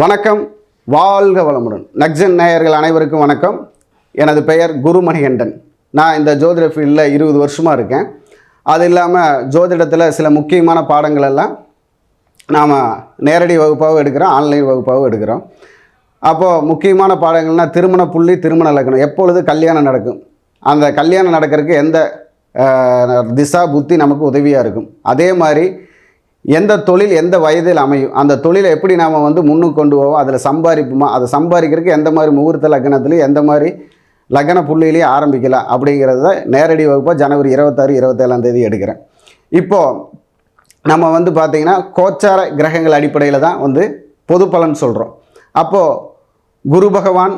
வணக்கம். வாழ்க வளமுடன். நக்சன் நேயர்கள் அனைவருக்கும் வணக்கம். எனது பெயர் குருமணிகண்டன். நான் இந்த ஜோதிட ஃபீல்டில் இருபது வருஷமாக இருக்கேன். அது இல்லாமல் ஜோதிடத்தில் சில முக்கியமான பாடங்கள் எல்லாம் நாம் நேரடி வகுப்பாகவும் எடுக்கிறோம் ஆன்லைன் வகுப்பாகவும் எடுக்கிறோம். அப்போது முக்கியமான பாடங்கள்னால் திருமண புள்ளி திருமண லக்கணம் எப்பொழுது கல்யாணம் நடக்கும்? அந்த கல்யாணம் நடக்கிறதுக்கு எந்த திசா புத்தி நமக்கு உதவியாக இருக்கும்? அதே மாதிரி எந்த தொழில் எந்த வயதில் அமையும் அந்த தொழிலை எப்படி நாம் வந்து முன்னுக்கு கொண்டு போவோம் அதில் சம்பாதிப்போமா அதை சம்பாதிக்கிறதுக்கு எந்த மாதிரி முகூர்த்த லக்னத்துலையும் எந்த மாதிரி லக்ன புள்ளியிலையும் ஆரம்பிக்கலாம் அப்படிங்கிறத நேரடி வகுப்பாக ஜனவரி இருபத்தாறு இருபத்தேழாம் தேதி எடுக்கிறேன். இப்போது நம்ம வந்து பார்த்திங்கன்னா கோச்சார கிரகங்கள் அடிப்படையில் தான் வந்து பொது பலன் சொல்கிறோம் அப்போது குரு பகவான்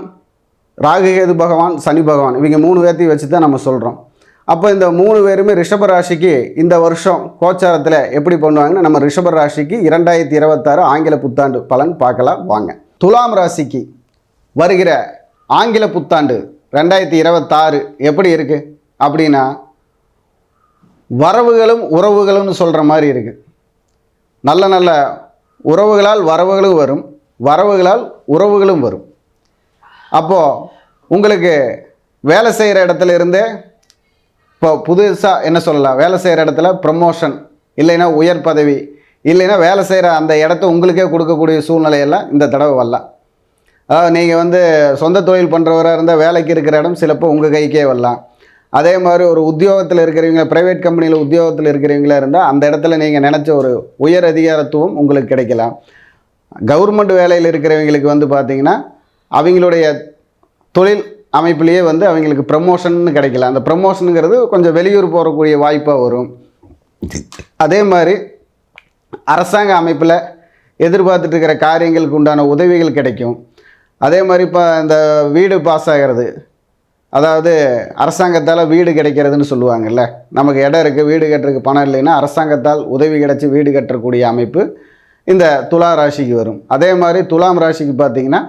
ராகுகேது பகவான் சனி பகவான் இவங்க மூணு பேர்த்தையும் வச்சு தான் நம்ம சொல்கிறோம் அப்போ இந்த மூணு பேருமே ரிஷப ராசிக்கு இந்த வருஷம் கோச்சாரத்தில் எப்படி பண்ணுவாங்கன்னா நம்ம ரிஷப ராசிக்கு இரண்டாயிரத்தி இருபத்தாறு ஆங்கில புத்தாண்டு பலன் பார்க்கலாம். வாங்க. துலாம் ராசிக்கு வருகிற ஆங்கில புத்தாண்டு ரெண்டாயிரத்தி இருபத்தாறு எப்படி இருக்குது அப்படின்னா வரவுகளும் உறவுகளும்னு சொல்கிற மாதிரி இருக்குது நல்ல நல்ல உறவுகளால் வரவுகளும் வரும் வரவுகளால் உறவுகளும் வரும். அப்போது உங்களுக்கு வேலை செய்கிற இடத்துல இருந்தே இப்போ புதுசாக என்ன சொல்லலாம்? வேலை செய்கிற இடத்துல ப்ரமோஷன் இல்லைன்னா உயர் பதவி இல்லைன்னா வேலை செய்கிற அந்த இடத்த உங்களுக்கே கொடுக்கக்கூடிய சூழ்நிலையெல்லாம் இந்த தடவை வரலாம் அதாவது நீங்கள் வந்து சொந்த தொழில் பண்ணுறவராக இருந்தால் வேலைக்கு இருக்கிற இடம் சிலப்போ உங்கள் கைக்கே வரலாம். அதே மாதிரி ஒரு உத்தியோகத்தில் இருக்கிறவங்க ப்ரைவேட் கம்பெனியில் உத்தியோகத்தில் இருக்கிறவங்களா இருந்தால் அந்த இடத்துல நீங்கள் நினச்ச ஒரு உயர் அதிகாரத்துவம் உங்களுக்கு கிடைக்கலாம். கவர்மெண்ட் வேலையில் இருக்கிறவங்களுக்கு வந்து பார்த்திங்கன்னா அவங்களுடைய தொழில் அமைப்புலேயே வந்து அவங்களுக்கு ப்ரமோஷன் கிடைக்கல. அந்த ப்ரமோஷனுங்கிறது கொஞ்சம் வெளியூர் போகக்கூடிய வாய்ப்பாக வரும். அதே மாதிரி அரசாங்க அமைப்பில் எதிர்பார்த்துட்டு இருக்கிற காரியங்களுக்கு உண்டான உதவிகள் கிடைக்கும். அதே மாதிரி இப்போ இந்த வீடு பாஸ் ஆகிறது. அதாவது அரசாங்கத்தால் வீடு கிடைக்கிறதுன்னு சொல்லுவாங்கல்ல. நமக்கு இடம் இருக்குது வீடு கட்டுறதுக்கு பணம் இல்லைன்னா அரசாங்கத்தால் உதவி கிடைச்சி வீடு கட்டக்கூடிய அமைப்பு இந்த துலா ராசிக்கு வரும். அதே மாதிரி துலாம் ராசிக்கு பார்த்திங்கன்னா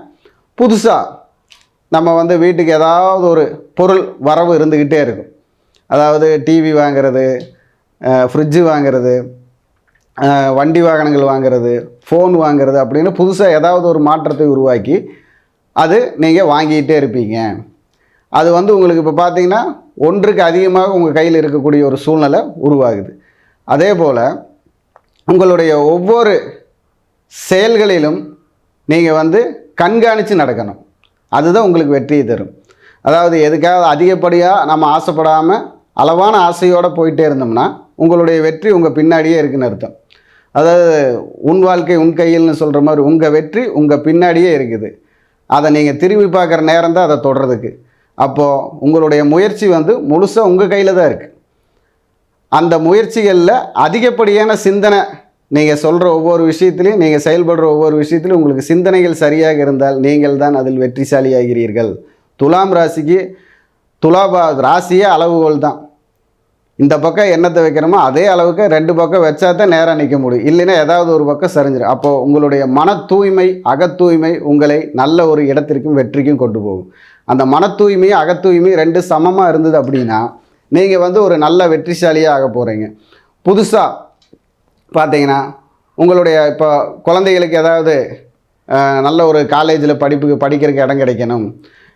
புதுசாக நம்ம வந்து வீட்டுக்கு ஏதாவது ஒரு பொருள் வரவு இருந்துக்கிட்டே இருக்கும். அதாவது டிவி வாங்குறது ஃப்ரிட்ஜு வாங்குறது வண்டி வாகனங்கள் வாங்குறது ஃபோன் வாங்குறது அப்படின்னு புதுசாக ஏதாவது ஒரு மாற்றத்தை உருவாக்கி அது நீங்கள் வாங்கிக்கிட்டே இருப்பீங்க. அது வந்து உங்களுக்கு இப்போ பார்த்தீங்கன்னா ஒன்றுக்கு அதிகமாக உங்கள் கையில் இருக்கக்கூடிய ஒரு சூழ்நிலை உருவாகுது. அதே போல் உங்களுடைய ஒவ்வொரு செயல்களிலும் நீங்கள் வந்து கண்காணித்து நடக்கணும். அதுதான் உங்களுக்கு வெற்றியை தரும். அதாவது எதுக்காவது அதிகப்படியாக நம்ம ஆசைப்படாமல் அளவான ஆசையோடு போயிட்டே இருந்தோம்னா உங்களுடைய வெற்றி உங்கள் பின்னாடியே இருக்குன்னு அர்த்தம். அதாவது உன் வாழ்க்கை உன் கையில்னு சொல்கிற மாதிரி உங்கள் வெற்றி உங்கள் பின்னாடியே இருக்குது. அதை நீங்கள் திரும்பி பார்க்குற நேரம் தான் அதை தொடர்றதுக்கு அப்போது உங்களுடைய முயற்சி வந்து முழுசாக உங்கள் கையில் தான் இருக்குது அந்த முயற்சிகளில் அதிகப்படியான சிந்தனை நீங்கள் சொல்கிற ஒவ்வொரு விஷயத்துலையும் நீங்கள் செயல்படுற ஒவ்வொரு விஷயத்திலும் உங்களுக்கு சிந்தனைகள் சரியாக இருந்தால் நீங்கள் தான் அதில் வெற்றிசாலியாகிறீர்கள். துலாம் ராசிக்கு துலாபா ராசியே அளவுகோல் தான். இந்த பக்கம் எண்ணத்தை வைக்கிறோமோ அதே அளவுக்கு ரெண்டு பக்கம் வச்சா தான் நேராக நிற்க முடியும். இல்லைன்னா ஏதாவது ஒரு பக்கம் சரிஞ்சிடும் அப்போது உங்களுடைய மன தூய்மை அகத்தூய்மை உங்களை நல்ல ஒரு இடத்திற்கும் வெற்றிக்கும் கொண்டு போகும். அந்த மன தூய்மை அகத்தூய்மை ரெண்டு சமமாக இருந்தது அப்படின்னா நீங்கள் வந்து ஒரு நல்ல வெற்றிசாலியாக ஆக போகிறீங்க புதுசாக பார்த்தீங்கன்னா உங்களுடைய இப்போ குழந்தைகளுக்கு ஏதாவது நல்ல ஒரு காலேஜில் படிப்புக்கு படிக்கிறதுக்கு இடம் கிடைக்கணும்.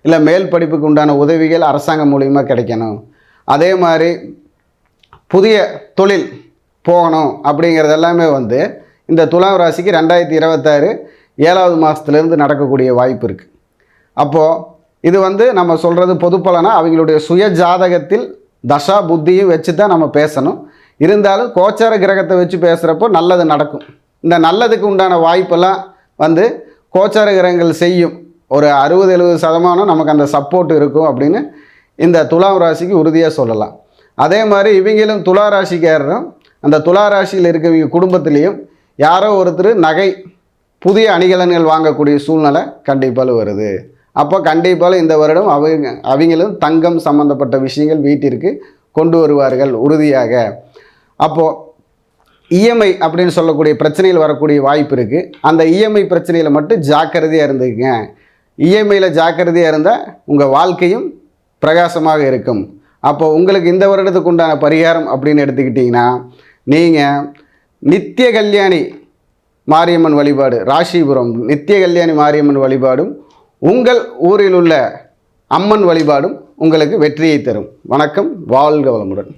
இல்லை மேல் படிப்புக்கு உண்டான உதவிகள் அரசாங்கம் மூலிமா கிடைக்கணும். அதே மாதிரி புதிய தொழில் போகணும் அப்படிங்கிறது எல்லாமே வந்து இந்த துலாம் ராசிக்கு ரெண்டாயிரத்தி இருபத்தாறு ஏழாவது மாதத்துலேருந்து நடக்கக்கூடிய வாய்ப்பு இருக்குது அப்போது இது வந்து நம்ம சொல்கிறது பொதுப்பலனா அவங்களுடைய சுய ஜாதகத்தில் தசா புத்தியும் வச்சு தான் நம்ம பேசணும். இருந்தாலும் கோச்சார கிரகத்தை வச்சு பேசுகிறப்போ நல்லது நடக்கும். இந்த நல்லதுக்கு உண்டான வாய்ப்பெல்லாம் வந்து கோச்சார கிரகங்கள் செய்யும். ஒரு அறுபது எழுபது சதமானம் நமக்கு அந்த சப்போர்ட் இருக்கும் அப்படின்னு இந்த துலாம் ராசிக்கு உறுதியாக சொல்லலாம். அதே மாதிரி இவங்களும் துலா ராசிக்காரரும் அந்த துலா ராசியில் இருக்கவங்க குடும்பத்திலையும் யாரோ ஒருத்தர் நகை புதிய அணிகலன்கள் வாங்கக்கூடிய சூழ்நிலை கண்டிப்பாக வருது. அப்போ கண்டிப்பாக இந்த வருடம் அவங்க அவங்களும் தங்கம் சம்பந்தப்பட்ட விஷயங்கள் வீட்டிற்கு கொண்டு வருவார்கள் உறுதியாக. அப்போது இஎம்ஐ அப்படின்னு சொல்லக்கூடிய பிரச்சனையில் வரக்கூடிய வாய்ப்பு இருக்குது அந்த இஎம்ஐ பிரச்சனையில் மட்டும் ஜாக்கிரதையாக இருந்துக்குங்க. இஎம்ஐயில் ஜாக்கிரதையாக இருந்தால் உங்கள் வாழ்க்கையும் பிரகாசமாக இருக்கும். அப்போ உங்களுக்கு இந்த வருடத்துக்கு உண்டான பரிகாரம் அப்படின்னு எடுத்துக்கிட்டிங்கன்னா நீங்கள் நித்திய கல்யாணி மாரியம்மன் வழிபாடு ராசிபுரம் நித்திய கல்யாணி மாரியம்மன் வழிபாடும் உங்கள் ஊரில் உள்ள அம்மன் வழிபாடும் உங்களுக்கு வெற்றியை தரும். வணக்கம் வாழ்க வளமுடன்.